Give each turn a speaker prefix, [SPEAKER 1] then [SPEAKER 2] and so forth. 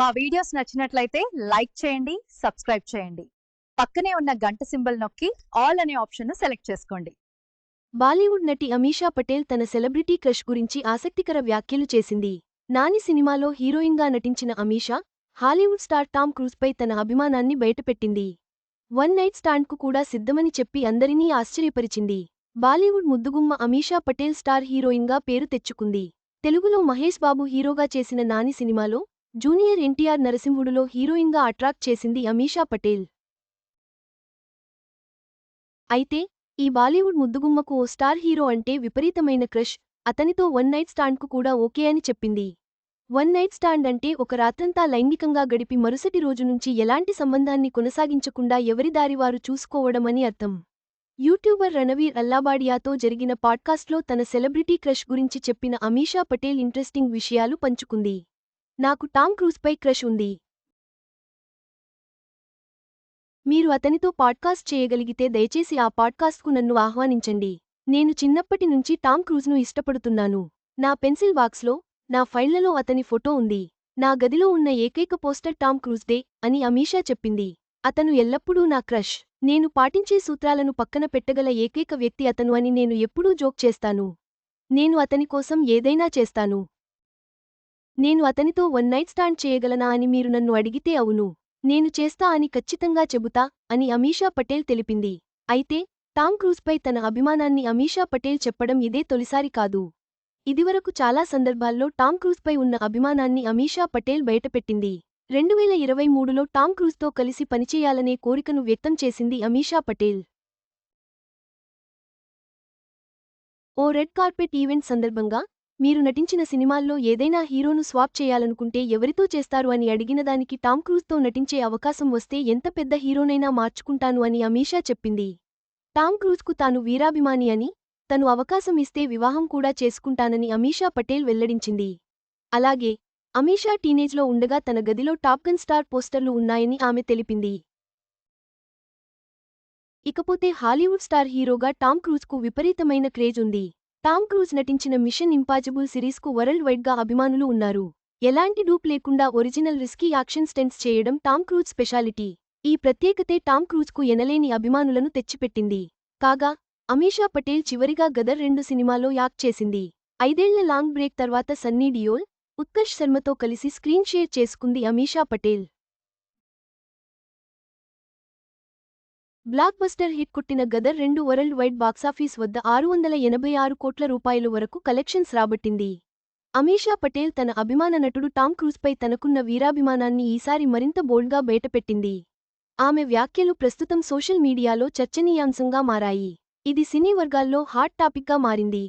[SPEAKER 1] మా వీడియోస్ నచ్చినట్లయితే లైక్ చేయండి సబ్స్క్రైబ్ చేయండి. పక్కనే ఉన్న గంట సింబల్ నొక్కి ఆల్ అనే ఆప్షన్ సెలెక్ట్ చేసుకోండి.
[SPEAKER 2] బాలీవుడ్ నటి అమీషా పటేల్ తన సెలబ్రిటీ క్రష్ గురించి ఆసక్తికర వ్యాఖ్యలు చేసింది. నాని సినిమాలో హీరోయిన్గా నటించిన అమీషా హాలీవుడ్ స్టార్ టామ్ క్రూజ్పై తన అభిమానాన్ని బయటపెట్టింది. వన్ నైట్ స్టాండ్కు కూడా సిద్ధమని చెప్పి అందరినీ ఆశ్చర్యపరిచింది. బాలీవుడ్ ముద్దుగుమ్మ అమీషా పటేల్ స్టార్ హీరోయిన్గా పేరు తెచ్చుకుంది. తెలుగులో మహేష్ బాబు హీరోగా చేసిన నాని సినిమాలో జూనియర్ ఎన్టీఆర్ నరసింహుడులో హీరోయిన్గా అట్రాక్ట్ చేసింది అమీషా పటేల్. అయితే ఈ బాలీవుడ్ ముద్దుగుమ్మకు ఓ స్టార్ హీరో అంటే విపరీతమైన క్రష్ అతనితో వన్ నైట్ స్టాండ్కు కూడా ఓకే అని చెప్పింది. వన్ నైట్ స్టాండ్ అంటే ఒక రాత్రంతా లైంగికంగా గడిపి మరుసటి రోజు నుంచి ఎలాంటి సంబంధాన్ని కొనసాగించకుండా ఎవరిదారివారు చూసుకోవడమని అర్థం. యూట్యూబర్ రణవీర్ అల్లాబాడియాతో జరిగిన పాడ్కాస్ట్లో తన సెలబ్రిటీ క్రష్ గురించి చెప్పిన అమీషా పటేల్ ఇంట్రెస్టింగ్ విషయాలు పంచుకుంది. నాకు టామ్ క్రూజ్పై క్రష్ ఉంది. మీరు అతనితో పాడ్కాస్ట్ చేయగలిగితే దయచేసి ఆ పాడ్కాస్ట్కు నన్ను ఆహ్వానించండి. నేను చిన్నప్పటి నుంచి టామ్ క్రూజ్ను ఇష్టపడుతున్నాను. నా పెన్సిల్ బాక్స్లో నా ఫైళ్ళలో అతని ఫోటో ఉంది. నా గదిలో ఉన్న ఏకైక పోస్టర్ టామ్ క్రూజ్దే అని అమీషా చెప్పింది. అతను ఎల్లప్పుడూ నా క్రష్. నేను పాటించే సూత్రాలను పక్కన పెట్టగల ఏకైక వ్యక్తి అతను అని నేను ఎప్పుడూ జోక్ చేస్తాను. నేను అతని కోసం ఏదైనా చేస్తాను. నేను అతనితో వన్ నైట్ స్టాండ్ చేయగలనా అని మీరు నన్ను అడిగితే అవును. నేను చేస్తా అని ఖచ్చితంగా చెబుతా అని అమీషా పటేల్ తెలిపింది. అయితే టామ్ క్రూజ్పై తన అభిమానాన్ని అమీషా పటేల్ చెప్పడం ఇదే తొలిసారి కాదు. ఇదివరకు చాలా సందర్భాల్లో టామ్ క్రూజ్పై ఉన్న అభిమానాన్ని అమీషా పటేల్ బయటపెట్టింది. రెండువేల ఇరవై మూడులో టామ్ క్రూజ్తో కలిసి పనిచేయాలనే కోరికను వ్యక్తం చేసింది అమీషా పటేల్. ఓ రెడ్ కార్పెట్ ఈవెంట్ సందర్భంగా మీరు నటించిన సినిమాల్లో ఏదైనా హీరోను స్వాప్ చేయాలనుకుంటే ఎవరితో చేస్తారు అని అడిగిన దానికి టామ్ క్రూజ్తో నటించే అవకాశం వస్తే ఎంత పెద్ద హీరోనైనా మార్చుకుంటాను అని అమీషా చెప్పింది. టామ్ క్రూజ్కు తాను వీరాభిమాని అని తను అవకాశం ఇస్తే వివాహం కూడా చేసుకుంటానని అమీషా పటేల్ వెల్లడించింది. అలాగే అమీషా టీనేజ్లో ఉండగా తన గదిలో టాప్గన్ స్టార్ పోస్టర్లు ఉన్నాయని ఆమె తెలిపింది. ఇకపోతే హాలీవుడ్ స్టార్ హీరోగా టామ్ క్రూజ్కు విపరీతమైన క్రేజ్ ఉంది. టామ్ క్రూజ్ నటించిన మిషన్ ఇంపాజిబుల్ సిరీస్కు వరల్డ్ వైడ్గా అభిమానులు ఉన్నారు. ఎలాంటి డూప్ లేకుండా ఒరిజినల్ రిస్కీ యాక్షన్ స్టెంట్స్ చేయడం టామ్ క్రూజ్ స్పెషాలిటీ. ఈ ప్రత్యేకతే టామ్ క్రూజ్కు ఎనలేని అభిమానులను తెచ్చిపెట్టింది. కాగా అమీషా పటేల్ చివరిగా గదర్ రెండు సినిమాలో యాక్ట్ చేసింది. ఐదేళ్ళ లాంగ్ బ్రేక్ తర్వాత సన్నీ డియోల్ ఉత్కర్ష్ శర్మతో కలిసి స్క్రీన్ షేర్ చేసుకుంది Ameesha Patel. Blockbuster hit కొట్టిన గదర్ రెండు వరల్డ్ వైడ్ బాక్సాఫీస్ వద్ద ఆరు వందల ఎనభై ఆరు కోట్ల రూపాయల వరకు కలెక్షన్స్ రాబట్టింది. అమీషా పటేల్ తన అభిమాన నటుడు టామ్ క్రూజ్పై తనకున్న వీరాభిమానాన్ని ఈసారి మరింత బోల్డ్గా బయటపెట్టింది. ఆమె వ్యాఖ్యలు ప్రస్తుతం సోషల్ మీడియాలో చర్చనీయాంశంగా మారాయి. ఇది సినీ వర్గాల్లో హాట్ టాపిక్గా మారింది.